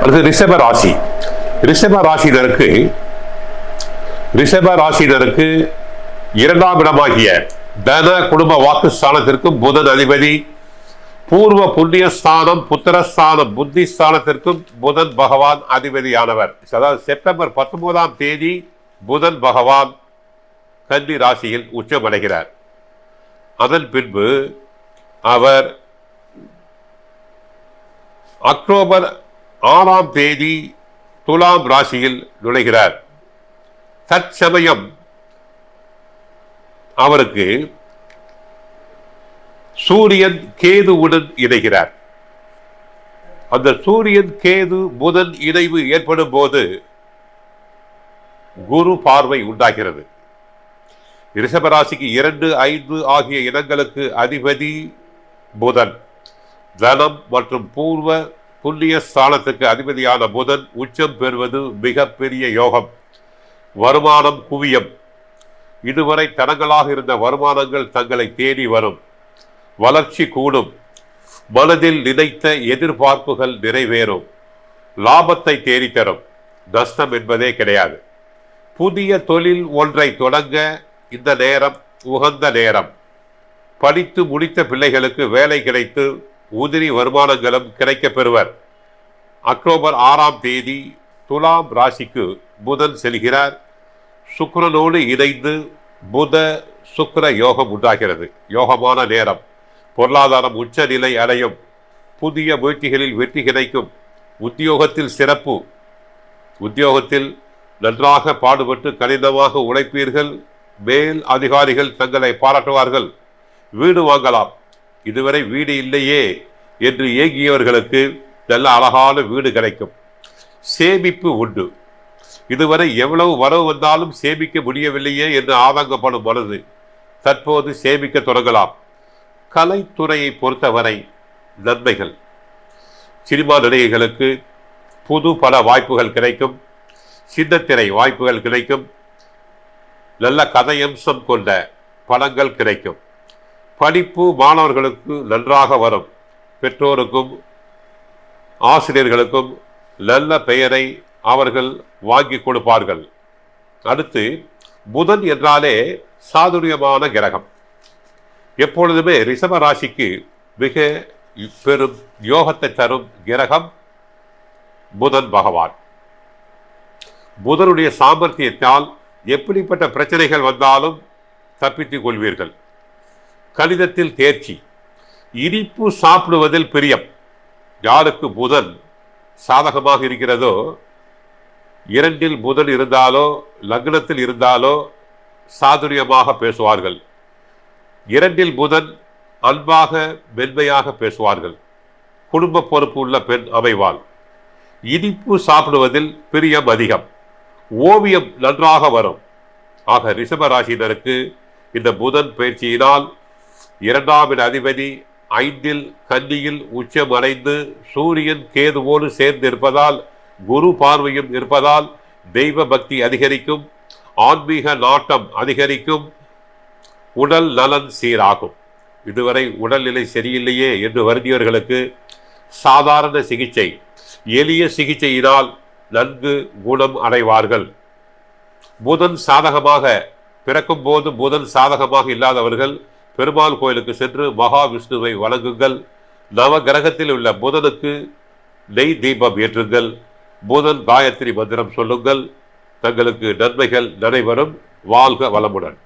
அடுத்து ரிஷப ராசி. ரிஷப ராசினருக்கு ரிஷப ராசினருக்கு இரண்டாம் இடமாகிய தன குடும்ப வாக்கு ஸ்தானத்திற்கும் புதன் அதிபதி பூர்வ புண்ணிய ஸ்தானம் புத்திரஸ்தானம் புத்தி ஸ்தானத்திற்கும் புதன் பகவான் அதிபதியானவர். அதாவது செப்டம்பர் பத்தொன்பதாம் தேதி புதன் பகவான் கன்னி ராசியில் உச்சமடைகிறார். அதன் பின்பு அவர் அக்டோபர் ஆறாம் தேதி துலாம் ராசியில் நுழைகிறார். தற்சமயம் அவருக்கு சூரியன் கேதுவுடன் இணைகிறார். அந்த சூரியன் கேது புதன் இணைவு ஏற்படும் போது குரு பார்வை உண்டாகிறது. ரிஷபராசிக்கு இரண்டு ஐந்து ஆகிய இடங்களுக்கு அதிபதி புதன். தனம் மற்றும் பூர்வ புண்ணிய ஸ்தானத்துக்கு அதிபதியான புதன் உச்சம் பெறுவது மிகப்பெரிய யோகம். வருமானம் குவியம். இதுவரை தடங்களாக இருந்த வருமானங்கள் தங்களை தேடி வரும். வளர்ச்சி கூடும். மனதில் நினைத்த எதிர்பார்ப்புகள் நிறைவேறும். லாபத்தை தேடித்தரும். நஷ்டம் என்பதே கிடையாது. புதிய தொழில் ஒன்றை தொடங்க இந்த நேரம் உகந்த நேரம். படித்து முடித்த பிள்ளைகளுக்கு வேலை கிடைத்து உதிரி வருமானங்களும் கிடைக்கப் பெறுவர் அக்டோபர் ஆறாம் தேதி துலாம் ராசிக்கு புதன் செல்கிறார். சுக்கரனோடு இணைந்து புத சுக்கர யோகம் உண்டாகிறது. யோகமான நேரம். பொருளாதாரம் உச்ச நிலை அடையும். புதிய முயற்சிகளில் வெற்றி கிடைக்கும். உத்தியோகத்தில் சிறப்பு. உத்தியோகத்தில் நன்றாக பாடுபட்டு கடினமாக உழைப்பீர்கள். மேல் அதிகாரிகள் தங்களை பாராட்டுவார்கள். வீடு வாங்கலாம். இதுவரை வீடு இல்லையே என்று ஏங்கியவர்களுக்கு நல்ல அழகான வீடு கிடைக்கும். சேமிப்பு உண்டு. இதுவரை எவ்வளவு வரவு வந்தாலும் சேமிக்க முடியவில்லையே என்று ஆதங்கப்படும் மனது தற்போது சேமிக்க தொடங்கலாம். கலைத்துறையை பொறுத்தவரை நன்மைகள். சினிமா நடிகைகளுக்கு புது பல வாய்ப்புகள் கிடைக்கும். சின்னத்திரை வாய்ப்புகள் கிடைக்கும். நல்ல கதையம்சம் கொண்ட படங்கள் கிடைக்கும். படிப்பு மாணவர்களுக்கு நன்றாக வரும். பெற்றோருக்கும் ஆசிரியர்களுக்கும் நல்ல பெயரை அவர்கள் வாங்கி கொடுப்பார்கள். அடுத்து புதன் என்றாலே சாதுரியமான கிரகம். எப்பொழுதுமே ரிஷப ராசிக்கு மிக பெரும் யோகத்தை தரும் கிரகம் புதன் பகவான். புதனுடைய சாமர்த்தியத்தால் எப்படிப்பட்ட பிரச்சனைகள் வந்தாலும் தப்பித்துக் கொள்வீர்கள். கணிதத்தில் தேர்ச்சி. இனிப்பு சாப்பிடுவதில் பிரியம். யாருக்கு புதன் சாதகமாக இருக்கிறதோ இரண்டில் புதன் இருந்தாலோ லக்னத்தில் இருந்தாலோ சாதுரியமாக பேசுவார்கள். இரண்டில் புதன் அன்பாக மென்மையாக பேசுவார்கள். குடும்ப பொறுப்பு உள்ள பெண் அமைவாள். இனிப்பு சாப்பிடுவதில் பிரியம் அதிகம். ஓவியம் நன்றாக வரும். ஆக ரிஷப ராசியினருக்கு இந்த புதன் பயிற்சியினால் இரண்டாவது அதிபதி ஐந்தில் கன்னியில் உச்சம் அடைந்து சூரியன் கேதுவோடு சேர்ந்து இருப்பதால் குரு பார்வையும் இருப்பதால் தெய்வ பக்தி அதிகரிக்கும் ஆன்மீக நாட்டம் அதிகரிக்கும் உடல் நலன் சீராகும். இதுவரை உடல்நிலை சரியில்லையே என்று வருந்தியவர்களுக்கு சாதாரண சிகிச்சை எளிய சிகிச்சையினால் நன்கு குணம் அடைவார்கள். புதன் சாதகமாக பிறக்கும் போது புதன் சாதகமாக இல்லாதவர்கள் பெருமாள் கோயிலுக்கு சென்று மகாவிஷ்ணுவை வழங்குங்கள் நவ கிரகத்தில் உள்ள புதனுக்கு நெய் தீபம் ஏற்றுங்கள். புதன் காயத்ரி மந்திரம் சொல்லுங்கள். தங்களுக்கு நன்மைகள் நடைபெறும் வாழ்க வளமுடன்.